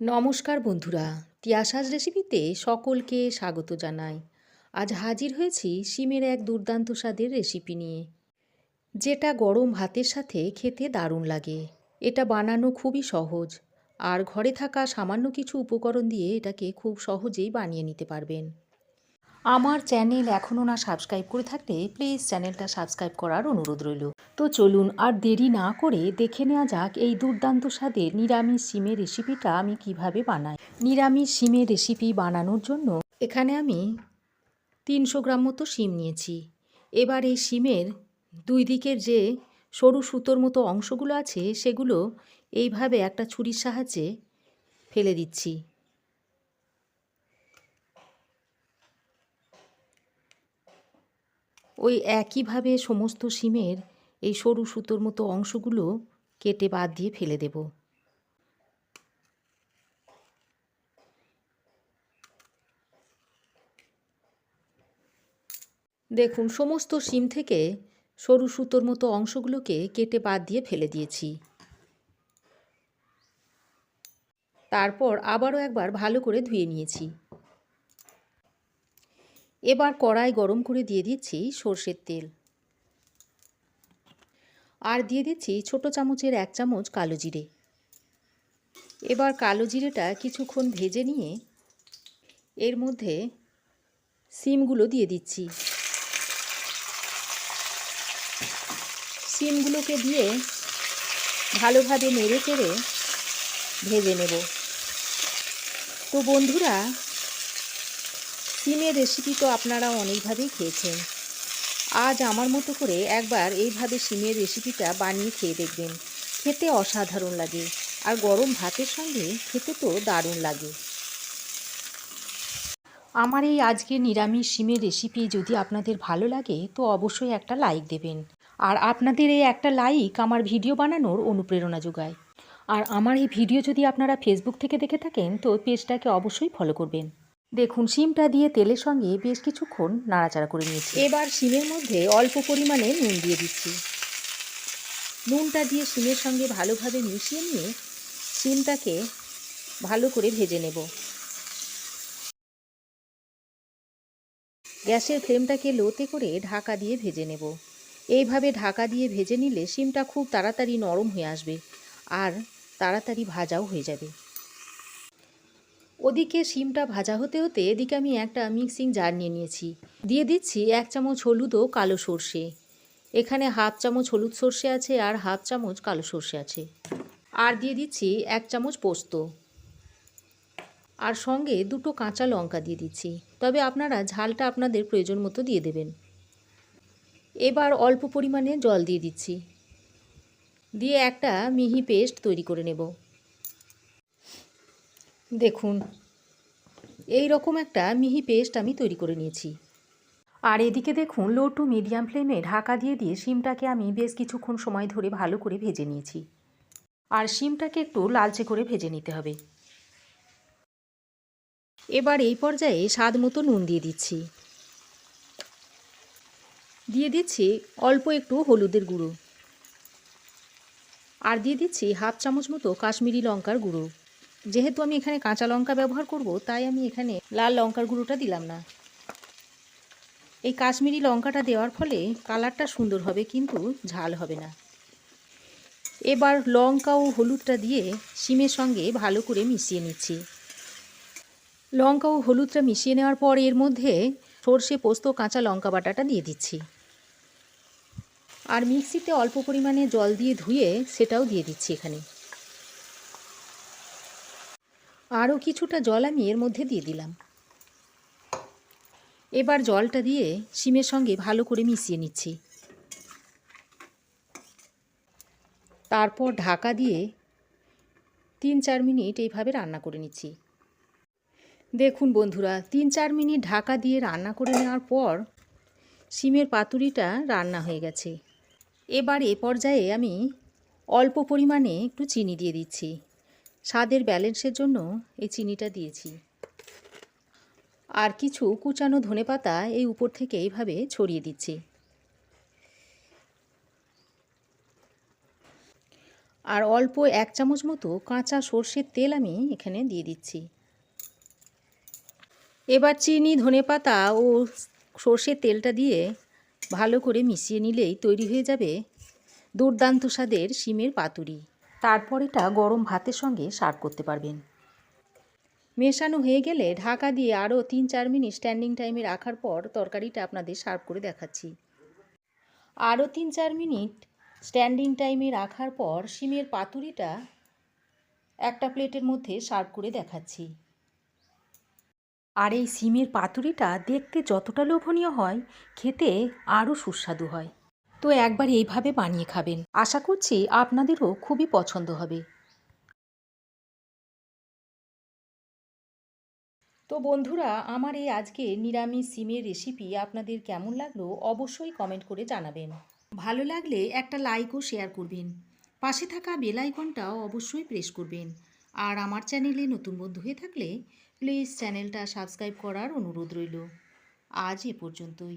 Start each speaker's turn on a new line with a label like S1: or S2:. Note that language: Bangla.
S1: নমস্কার বন্ধুরা, তিয়াশাজ রেসিপিতে সকলকে স্বাগত জানাই। আজ হাজির হয়েছি শিমের এক দুর্দান্ত স্বাদের রেসিপি নিয়ে। যেটা গরম ভাতের সাথে খেতে দারুণ লাগে। এটা বানানো খুবই সহজ। আর ঘরে থাকা সামান্য কিছু উপকরণ দিয়ে এটাকে খুব সহজেই বানিয়ে নিতে পারবেন। আমার চ্যানেল এখনও না সাবস্ক্রাইব করে থাকলে প্লিজ চ্যানেলটা সাবস্ক্রাইব করার অনুরোধ রইল। তো চলুন আর দেরি না করে দেখে নেওয়া যাক এই দুর্দান্ত স্বাদের নিরামিষ সিমের রেসিপিটা আমি কীভাবে বানাই। নিরামিষ সিমের রেসিপি বানানোর জন্য এখানে আমি তিনশো গ্রাম মতো শিম নিয়েছি। এবার এই শিমের দুই দিকের যে সরু সুতোর মতো অংশগুলো আছে সেগুলো এইভাবে একটা ছুরির সাহায্যে ফেলে দিচ্ছি। ওই একইভাবে সমস্ত সিমের এই সরু সুতোর মতো অংশগুলো কেটে বাদ দিয়ে ফেলে দেব। দেখুন, সমস্ত সিম থেকে সরু সুতোর মতো অংশগুলোকে কেটে বাদ দিয়ে ফেলে দিয়েছি। তারপর আবারও একবার ভালো করে ধুয়ে নিয়েছি। এবার কড়াই গরম করে দিয়ে দিচ্ছি সর্ষের তেল। আর দিয়ে দিচ্ছি ছোট চামচের এক চামচ কালো জিরে। এবার কালো জিরেটা কিছুক্ষণ ভেজে নিয়ে এর মধ্যে সিমগুলো দিয়ে দিচ্ছি। সিমগুলোকে দিয়ে ভালোভাবে নেড়ে চেড়ে ভেজে নেব। তো বন্ধুরা সিমের রেসিপি তো আপনারা অনেকভাবেই খেয়েছেন। আজ আমার মতো করে একবার এইভাবে সিমের রেসিপিটা বানিয়ে খেয়ে দেখবেন। খেতে অসাধারণ লাগে। আর গরম ভাতের সঙ্গে খেতে তো দারুণ লাগে। আমার এই আজকের নিরামিষ সিমের রেসিপি যদি আপনাদের ভালো লাগে, তো অবশ্যই একটা লাইক দেবেন। আর আপনাদের এই একটা লাইক আমার ভিডিও বানানোর অনুপ্রেরণা যোগায়। আর আমার এই ভিডিও যদি আপনারা ফেসবুক থেকে দেখে থাকেন, তো পেজটাকে অবশ্যই ফলো করবেন। দেখুন, শিমটা দিয়ে তেলের সঙ্গে বেশ কিছুক্ষণ নাড়াচাড়া করে নিয়েছি। এবার শিমের মধ্যে অল্প পরিমাণে নুন দিয়ে দিচ্ছি। নুনটা দিয়ে শিমের সঙ্গে ভালোভাবে মিশিয়ে নিয়ে শিমটাকে ভালো করে ভেজে নেব। গ্যাসের ফ্লেমটাকে লোতে করে ঢাকা দিয়ে ভেজে নেব। এইভাবে ঢাকা দিয়ে ভেজে নিলে শিমটা খুব তাড়াতাড়ি নরম হয়ে আসবে আর তাড়াতাড়ি ভাজাও হয়ে যাবে। ওদিকে শিমটা ভাজা হতে হতে এদিকে আমি একটা মিক্সিং জার নিয়ে নিয়েছি। দিয়ে দিচ্ছি এক চামচ হলুদ ও কালো সর্ষে। এখানে হাফ চামচ হলুদ সর্ষে আছে আর হাফ চামচ কালো সর্ষে আছে। আর দিয়ে দিচ্ছি এক চামচ পোস্ত। আর সঙ্গে দুটো কাঁচা লঙ্কা দিয়ে দিচ্ছি। তবে আপনারা ঝালটা আপনাদের প্রয়োজন মতো দিয়ে দেবেন। এবার অল্প পরিমাণে জল দিয়ে দিচ্ছি। দিয়ে একটা মিহি পেস্ট তৈরি করে নেব। দেখুন। এই রকম একটা মিহি পেস্ট আমি তৈরি করে নিয়েছি। আর এদিকে দেখুন লো টু মিডিয়াম ফ্লেমে ঢাকা দিয়ে দিয়ে শিমটাকে আমি বেশ কিছুক্ষণ সময় ধরে ভালো করে ভেজে নিয়েছি। আর শিমটাকে একটু লালচে করে ভেজে নিতে হবে। এবার এই পর্যায়ে স্বাদ মতো নুন দিয়ে দিচ্ছি। দিয়ে দিচ্ছি অল্প একটু হলুদের গুঁড়ো। আর দিয়ে দিচ্ছি হাফ চামচ মতো কাশ্মীরি লঙ্কার গুঁড়ো। যেহেতু আমি এখানে কাঁচা লঙ্কা ব্যবহার করব, তাই আমি এখানে লাল লঙ্কার গুঁড়োটা দিলাম না। এই কাশ্মীরি লঙ্কাটা দেওয়ার ফলে কালারটা সুন্দর হবে, কিন্তু ঝাল হবে না। এবার লঙ্কা ও হলুদটা দিয়ে শিমের সঙ্গে ভালো করে মিশিয়ে নিচ্ছি। লঙ্কা ও হলুদটা মিশিয়ে নেওয়ার পর এর মধ্যে সর্ষে, পোস্ত, কাঁচা লঙ্কা বাটাটা দিয়ে দিচ্ছি। আর মিক্সিতে অল্প পরিমাণে জল দিয়ে ধুয়ে সেটাও দিয়ে দিচ্ছি এখানে। আরও কিছুটা জল আমি এর মধ্যে দিয়ে দিলাম। এবার জলটা দিয়ে শিমের সঙ্গে ভালো করে মিশিয়ে নিচ্ছি। তারপর ঢাকা দিয়ে তিন চার মিনিট এইভাবে রান্না করে নিচ্ছি। দেখুন বন্ধুরা, তিন চার মিনিট ঢাকা দিয়ে রান্না করে নেওয়ার পর শিমের পাতুরিটা রান্না হয়ে গেছে। এবার এ পর্যায়ে আমি অল্প পরিমাণে একটু চিনি দিয়ে দিচ্ছি। স্বাদের ব্যালেন্সের জন্য এই চিনিটা দিয়েছি। আর কিছু কুচানো ধনেপাতা এই উপর থেকে এইভাবে ছড়িয়ে দিচ্ছি। আর অল্প এক চামচ মতো কাঁচা সর্ষের তেল আমি এখানে দিয়ে দিচ্ছি। এবার চিনি ধনেপাতা ও সর্ষের তেলটা দিয়ে ভালো করে মিশিয়ে নিলেই তৈরি হয়ে যাবে দুর্দান্ত স্বাদের শিমের পাতুরি। তারপর এটা গরম ভাতের সঙ্গে সার্ভ করতে পারবেন। মেশানো হয়ে গেলে ঢাকা দিয়ে আরও তিন চার মিনিট স্ট্যান্ডিং টাইমে রাখার পর তরকারিটা আপনাদের সার্ভ করে দেখাচ্ছি। আরও তিন চার মিনিট স্ট্যান্ডিং টাইমে রাখার পর শিমের পাতুরিটা একটা প্লেটের মধ্যে সার্ভ করে দেখাচ্ছি। আর এই সিমের পাতুরিটা দেখতে যতটা লোভনীয় হয়, খেতে আরও সুস্বাদু হয়। তো একবার এইভাবে বানিয়ে খাবেন। আশা করছি আপনাদেরও খুবই পছন্দ হবে। তো বন্ধুরা, আমার এই আজকে নিরামিষ সিমের রেসিপি আপনাদের কেমন লাগল অবশ্যই কমেন্ট করে জানাবেন। ভালো লাগলে একটা লাইকও শেয়ার করবেন। পাশে থাকা বেল আইকনটাও অবশ্যই প্রেস করবেন। আর আমার চ্যানেলে নতুন বন্ধু হয়ে থাকলে প্লিজ চ্যানেলটা সাবস্ক্রাইব করার অনুরোধ রইল। আজ এ পর্যন্তই।